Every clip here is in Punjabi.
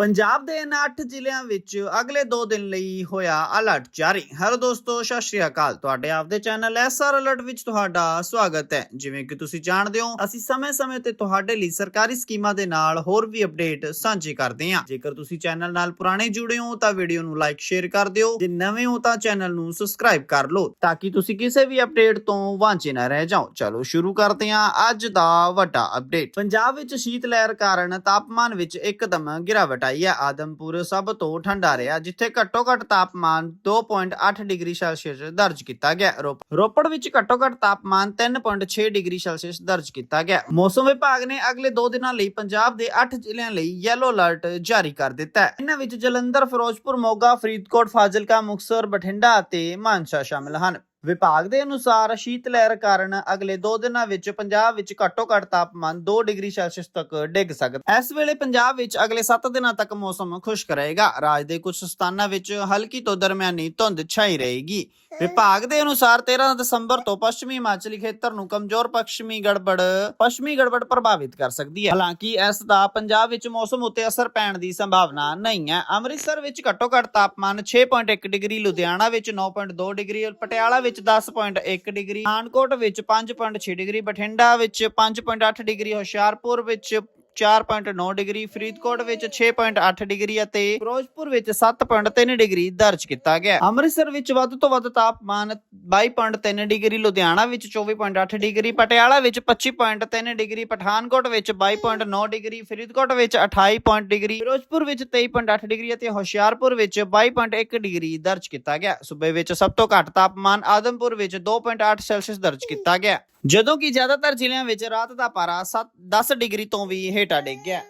ਪੰਜਾਬ ਦੇ ਇਹਨਾਂ 8 ਜ਼ਿਲ੍ਹਿਆਂ ਵਿੱਚ ਅਗਲੇ 2 ਦਿਨ ਲਈ ਹੋਇਆ ਅਲਰਟ ਜਾਰੀ। ਹੈਲੋ ਦੋਸਤੋ, ਸਤਿ ਸ਼੍ਰੀ ਅਕਾਲ। ਤੁਹਾਡੇ ਆਪਦੇ ਚੈਨਲ ਐਸਆਰ ਅਲਰਟ ਵਿੱਚ ਤੁਹਾਡਾ ਸਵਾਗਤ ਹੈ। ਜਿਵੇਂ ਕਿ ਤੁਸੀਂ ਜਾਣਦੇ ਹੋ, ਅਸੀਂ ਸਮੇਂ-ਸਮੇਂ ਤੇ ਤੁਹਾਡੇ ਲਈ ਸਰਕਾਰੀ ਸਕੀਮਾਂ ਦੇ ਨਾਲ ਹੋਰ ਵੀ ਅਪਡੇਟ ਸਾਂਝੇ ਕਰਦੇ ਹਾਂ। ਜੇਕਰ ਤੁਸੀਂ ਚੈਨਲ ਨਾਲ ਪੁਰਾਣੇ ਜੁੜੇ ਹੋ, ਤਾਂ ਵੀਡੀਓ ਨੂੰ ਲਾਈਕ ਸ਼ੇਅਰ ਕਰ ਦਿਓ। ਜੇ ਨਵੇਂ ਹੋ, ਤਾਂ ਚੈਨਲ ਨੂੰ ਸਬਸਕ੍ਰਾਈਬ ਕਰ ਲਓ, ਤਾਂ ਕਿ ਤੁਸੀਂ ਕਿਸੇ ਵੀ ਅਪਡੇਟ ਤੋਂ ਵਾਂਝੇ ਨਾ ਰਹਿ ਜਾਓ। ਚਲੋ ਸ਼ੁਰੂ ਕਰਦੇ ਹਾਂ ਅੱਜ ਦਾ ਵੱਡਾ ਅਪਡੇਟ ਪੰਜਾਬ ਵਿੱਚ ਸ਼ੀਤ ਲਹਿਰ ਕਾਰਨ ਤਾਪਮਾਨ ਵਿੱਚ ਇੱਕਦਮ ਗਿਰਾਵਟ ਆਈ ਆਦਮਪੁਰ, ਸਭ ਤੋਂ ਠੰਡਾ ਰਿਹਾ, ਜਿੱਥੇ ਘੱਟੋ ਘੱਟ ਤਾਪਮਾਨ 2.8 ਡਿਗਰੀ ਸੈਲਸੀਅਸ ਦਰਜ ਕੀਤਾ ਗਿਆ। ਰੋਪੜ ਵਿੱਚ ਘੱਟੋ ਘੱਟ ਤਾਪਮਾਨ 3.6 ਡਿਗਰੀ ਸੈਲਸੀਅਸ ਦਰਜ ਕੀਤਾ ਗਿਆ। ਮੌਸਮ ਵਿਭਾਗ ਨੇ ਅਗਲੇ 2 ਦਿਨਾਂ ਲਈ ਪੰਜਾਬ ਦੇ 8 ਜ਼ਿਲ੍ਹਿਆਂ ਲਈ ਯੈਲੋ ਅਲਰਟ ਜਾਰੀ ਕਰ ਦਿੱਤਾ ਹੈ। ਇਹਨਾਂ ਵਿੱਚ ਜਲੰਧਰ, ਫਿਰੋਜ਼ਪੁਰ, ਮੋਗਾ, ਫਰੀਦਕੋਟ, ਫਾਜ਼ਿਲਕਾ, ਮੁਕਤਸਰ, ਬਠਿੰਡਾ ਅਤੇ ਮਾਨਸਾ ਸ਼ਾਮਲ ਹਨ। ਵਿਭਾਗ ਦੇ ਅਨੁਸਾਰ ਸ਼ੀਤ ਲਹਿਰ ਕਾਰਨ ਅਗਲੇ 2 ਦਿਨਾਂ ਵਿੱਚ ਪੰਜਾਬ ਵਿੱਚ ਘੱਟੋ ਘੱਟ ਤਾਪਮਾਨ 2 ਡਿਗਰੀ ਸੈਲਸੀਅਸ ਤੱਕ ਡਿੱਗ ਸਕਦਾ ਇਸ ਵੇਲੇ ਪੰਜਾਬ ਵਿੱਚ ਅਗਲੇ 7 ਦਿਨਾਂ ਤੱਕ ਮੌਸਮ ਖੁਸ਼ਕ ਰਹੇਗਾ। ਰਾਜ ਦੇ ਕੁਝ ਸਥਾਨਾਂ ਵਿੱਚ ਹਲਕੀ ਤੋਂ ਦਰਮਿਆਨੀ ਧੁੰਦ ਛਾਈ ਰਹੇਗੀ। ਵਿਭਾਗ ਦੇ ਅਨੁਸਾਰ 13 ਦਸੰਬਰ ਤੋਂ ਪੱਛਮੀ ਹਿਮਾਚਲੀ ਖੇਤਰ ਨੂੰ ਕਮਜ਼ੋਰ ਪੱਛਮੀ ਗੜਬੜ ਪੱਛਮੀ ਗੜਬੜ ਪ੍ਰਭਾਵਿਤ ਕਰ ਸਕਦੀ ਹੈ। ਹਾਲਾਂਕਿ ਇਸ ਦਾ ਪੰਜਾਬ ਵਿੱਚ ਮੌਸਮ ਉੱਤੇ ਅਸਰ ਪੈਣ ਦੀ ਸੰਭਾਵਨਾ ਨਹੀਂ ਹੈ। ਅੰਮ੍ਰਿਤਸਰ ਵਿੱਚ ਘੱਟੋ ਘੱਟ ਤਾਪਮਾਨ 6.1 ਡਿਗਰੀ, ਲੁਧਿਆਣਾ ਵਿੱਚ 9.2 ਡਿਗਰੀ, ਪਟਿਆਲਾ ਵਿੱਚ 10.1 ਡਿਗਰੀ ਪਠਾਨਕੋਟ ਵਿੱਚ 5.6 ਡਿਗਰੀ, ਬਠਿੰਡਾ ਵਿੱਚ 5.8 ਡਿਗਰੀ, ਹੁਸ਼ਿਆਰਪੁਰ ਵਿੱਚ 4.9 ਡਿਗਰੀ, ਫਰੀਦਕੋਟ ਵਿੱਚ 6.8 ਡਿਗਰੀ ਅਤੇ ਫਿਰੋਜ਼ਪੁਰ ਵਿੱਚ 7.3 ਡਿਗਰੀ ਦਰਜ ਕੀਤਾ ਗਿਆ ਅੰਮ੍ਰਿਤਸਰ ਵਿੱਚ ਵੱਧ ਤੋਂ ਵੱਧ ਤਾਪਮਾਨ 22.3 ਡਿਗਰੀ, ਲੁਧਿਆਣਾ ਵਿੱਚ 24.8 ਡਿਗਰੀ, ਪਟਿਆਲਾ ਵਿੱਚ 25.3 ਡਿਗਰੀ, ਪਠਾਨਕੋਟ ਵਿੱਚ 22.9 ਡਿਗਰੀ, ਫਰੀਦਕੋਟ ਵਿੱਚ 28. ਡਿਗਰੀ, ਫਿਰੋਜ਼ਪੁਰ ਵਿੱਚ 23.8 ਡਿਗਰੀ ਅਤੇ ਹੁਸ਼ਿਆਰਪੁਰ ਵਿੱਚ 22.1 ਡਿਗਰੀ ਦਰਜ ਕੀਤਾ ਗਿਆ ਸੂਬੇ ਵਿੱਚ ਸਭ ਤੋਂ ਘੱਟ ਤਾਪਮਾਨ ਆਦਮਪੁਰ ਵਿੱਚ 2.8 ਸੈਲਸੀਅਸ ਦਰਜ ਕੀਤਾ ਗਿਆ ਜਦੋਂ ਕਿ ਜ਼ਿਆਦਾਤਰ ਜ਼ਿਲ੍ਹਿਆਂ ਵਿੱਚ ਰਾਤ ਦਾ ਪਾਰਾ 7 10 ਡਿਗਰੀ ਤੋਂ ਵੀ ਹੇਠਾਂ ਡਿੱਗ ਗਿਆ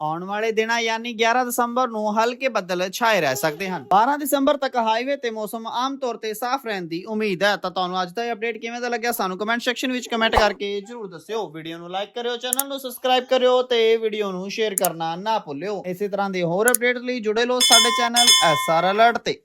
ਆਉਣ ਵਾਲੇ ਦਿਨਾਂ ਯਾਨੀ 11 ਦਸੰਬਰ ਨੂੰ ਹਲਕੇ ਬੱਦਲ ਛਾਏ ਰਹਿ ਸਕਦੇ ਹਨ। 12 ਦਸੰਬਰ ਤੱਕ ਹਾਈਵੇ ਤੇ ਮੌਸਮ ਆਮ ਤੌਰ ਤੇ ਸਾਫ਼ ਰਹਿਣ ਦੀ ਉਮੀਦ ਹੈ। ਤਾਂ ਤੁਹਾਨੂੰ ਅੱਜ ਦਾ ਇਹ ਅਪਡੇਟ ਕਿਵੇਂ ਦਾ ਲੱਗਿਆ ਸਾਨੂੰ ਕਮੈਂਟ ਸੈਕਸ਼ਨ ਵਿੱਚ ਕਮੈਂਟ ਕਰਕੇ ਜਰੂਰ ਦੱਸਿਓ। ਵੀਡੀਓ ਨੂੰ ਲਾਈਕ ਕਰਿਓ ਚੈਨਲ ਨੂੰ ਸਬਸਕ੍ਰਾਈਬ ਕਰਿਓ ਤੇ ਵੀਡੀਓ ਨੂੰ ਸ਼ੇਅਰ ਕਰਨਾ ਨਾ ਭੁੱਲਿਓ। ਇਸੇ ਤਰ੍ਹਾਂ ਦੇ ਹੋਰ ਅਪਡੇਟ ਲਈ ਜੁੜੇ ਰਹੋ ਸਾਡੇ ਚੈਨਲ ਐਸਆਰ ਅਲਰਟ ਤੇ।